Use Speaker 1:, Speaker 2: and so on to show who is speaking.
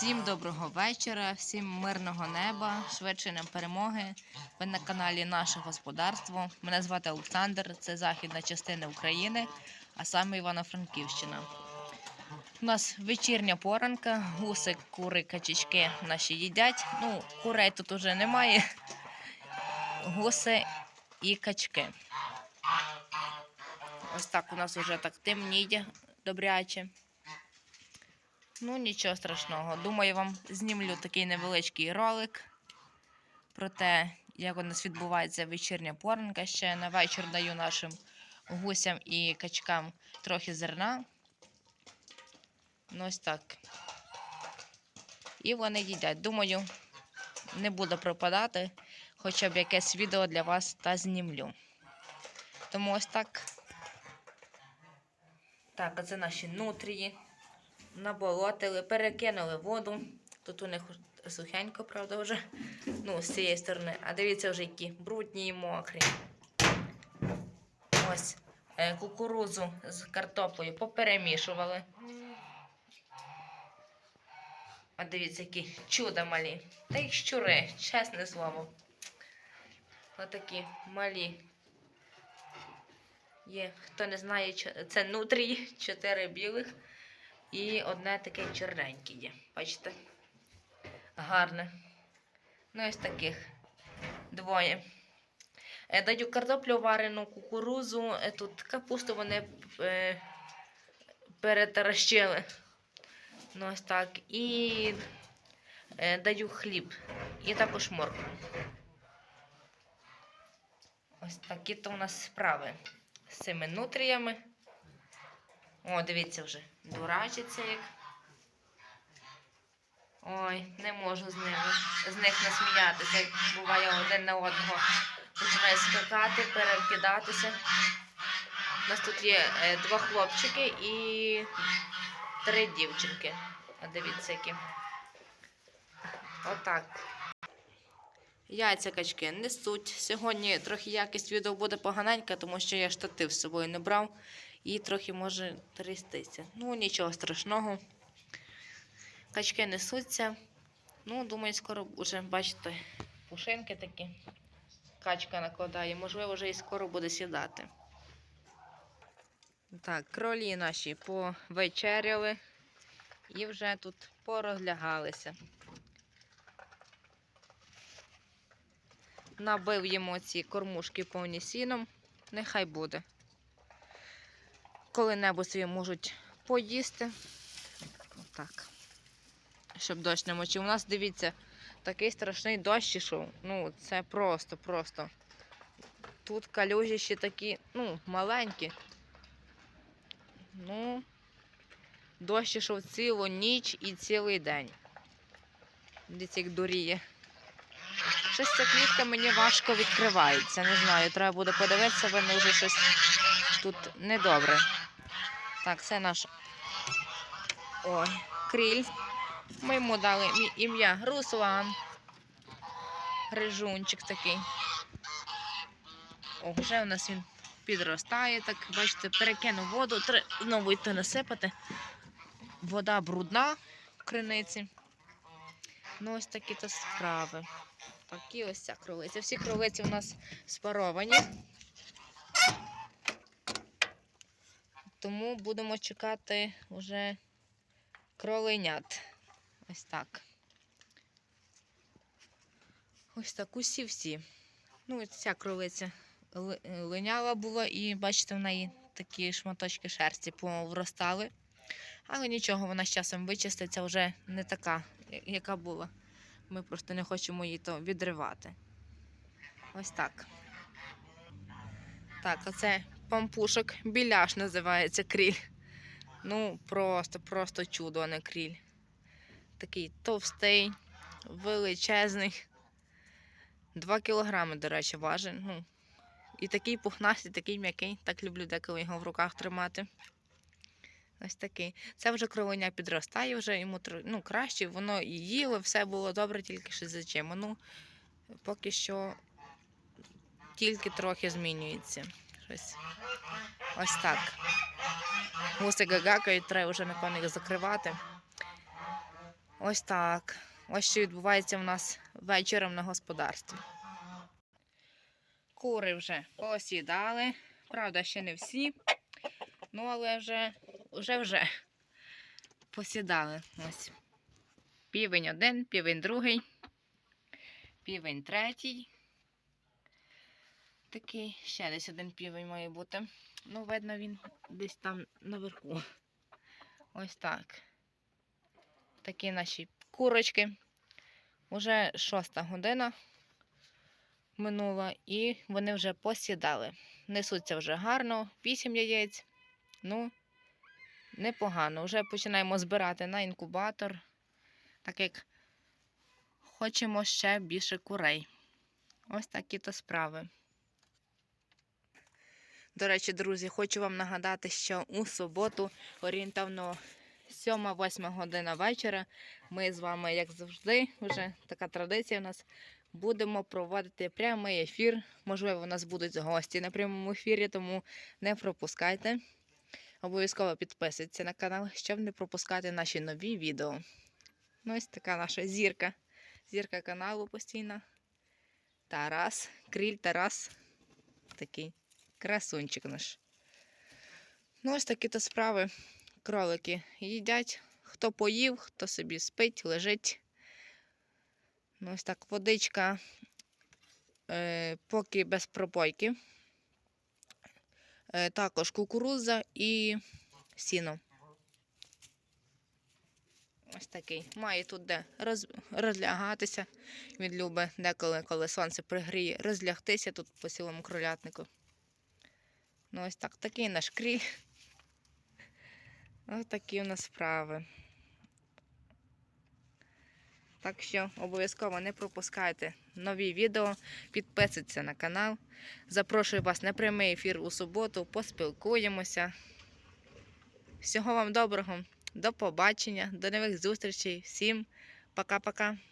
Speaker 1: Всім доброго вечора, всім мирного неба, швидше нам перемоги. Ви на каналі Наше Господарство. Мене звати Олександр, це західна частина України, а саме Івано-Франківщина. У нас вечірня поранка, гуси, кури, качечки наші їдять. Ну, курей тут уже немає. Гуси і качки. Ось так у нас вже так темніє добряче. Ну, нічого страшного. Думаю, вам знімлю такий невеличкий ролик про те, як у нас відбувається вечірня поранка. Ще на вечір даю нашим гусям і качкам трохи зерна. Ну, ось так. І вони їдять. Думаю, не буду пропадати, хоча б якесь відео для вас та знімлю. Тому ось так. Так, а це наші нутрії наболотили, перекинули воду. Тут у них сухенько, правда, вже. Ну, з цієї сторони. А дивіться вже, які брудні і мокрі. Ось е, кукурудзу з картоплею поперемішували. А дивіться, які чуда малі. Та їх щури, чесне слово. Отакі малі. Є, хто не знає, це нутрії, чотири білих. І одне таке чорненьке є. Бачите? Гарне. Ну, ось таких двоє. Е, Даю картоплю варену, кукурузу. Е, Тут капусту вони е, перетаращили. Ну, ось так. І е, даю хліб. І також моркву. Ось такі то у нас справи з цими нутріями. О, дивіться вже, дурачиться як. Ой, не можу з ними, з них насміятися. Як буває один на одного. Починає скакати, перекидатися. У нас тут є е, два хлопчики і три дівчинки. А дивіться, які. Отак. Яйця качки несуть. Сьогодні трохи якість відео буде поганенька, тому що я штатив з собою не брав і трохи може трястися. Ну, нічого страшного. Качки несуться. Ну, думаю, скоро вже, бачите, пушинки такі. Качка накладає. Можливо, вже і скоро буде сідати. Так, кролі наші повечеряли і вже тут порозлягалися. Набив йому ці кормушки повні сіном. Нехай буде коли-небудь собі можуть поїсти. Отак. Щоб дощ не мочив. У нас, дивіться, такий страшний дощ ішов. Ну, це просто, просто. Тут калюжі ще такі, ну, маленькі. Ну, дощ ішов цілу ніч і цілий день. Дивіться, як дуріє. Щось ця клітка мені важко відкривається. Не знаю, треба буде подивитися, вони вже щось тут недобре. Так, це наш ой, кріль. Ми йому дали ім'я- Руслан. Рижунчик такий. О, вже у нас він підростає, так, бачите, перекинув воду, треба знову йти насипати. Вода брудна в криниці. Ну, ось такі то справи. Такі ось ця кролиця. Всі кролиці у нас спаровані. Тому будемо чекати вже кроленят. Ось так. Ось так усі всі. Ну, ця кролиця линяла була, і бачите, в неї такі шматочки шерсті повростали. Але нічого, вона з часом вичиститься вже не така, яка була. Ми просто не хочемо її то відривати. Ось так. Так, оце пампушок. Біляш називається кріль. Ну, просто, просто чудо, а не кріль. Такий товстий, величезний. Два кілограми, до речі, важить. Ну, і такий пухнастий, такий м'який. Так люблю деколи його в руках тримати. Ось такий. Це вже кровеня підростає, вже йому ну, краще, воно і їло, все було добре, тільки що за чим. Ну, поки що тільки трохи змінюється. Щось. Ось так. Гуси гагакають, треба вже, напевно, їх закривати. Ось так. Ось що відбувається в нас вечором на господарстві. Кури вже посідали. Правда, ще не всі. Ну, але вже, вже, вже посідали. Ось. Півень один, півень другий, півень третій. Такий, ще десь один півень має бути. Ну, видно, він десь там наверху. Ось так. Такі наші курочки. Уже шоста година минула, і вони вже посідали. Несуться вже гарно, вісім яєць. Ну, непогано. Вже починаємо збирати на інкубатор, так як хочемо ще більше курей. Ось такі то справи. До речі, друзі, хочу вам нагадати, що у суботу орієнтовно 7-8 година вечора ми з вами, як завжди, вже така традиція у нас, будемо проводити прямий ефір. Можливо, у нас будуть гості на прямому ефірі, тому не пропускайте. Обов'язково підписуйтесь на канал, щоб не пропускати наші нові відео. Ну, ось така наша зірка. Зірка каналу постійна. Тарас, кріль Тарас. Такий красунчик наш. Ну, ось такі то справи. Кролики їдять. Хто поїв, хто собі спить, лежить. Ну, ось так водичка, е, поки без пропойки. Е, також кукурудза і сіно. Ось такий. Має тут де роз, розлягатися. Він любить деколи, коли сонце пригріє, розлягтися тут по цілому кролятнику. Ну, ось так, такий наш кріль. Ось такі у нас справи. Так що обов'язково не пропускайте нові відео, підписуйтесь на канал. Запрошую вас на прямий ефір у суботу, поспілкуємося. Всього вам доброго, до побачення, до нових зустрічей. Всім пока-пока.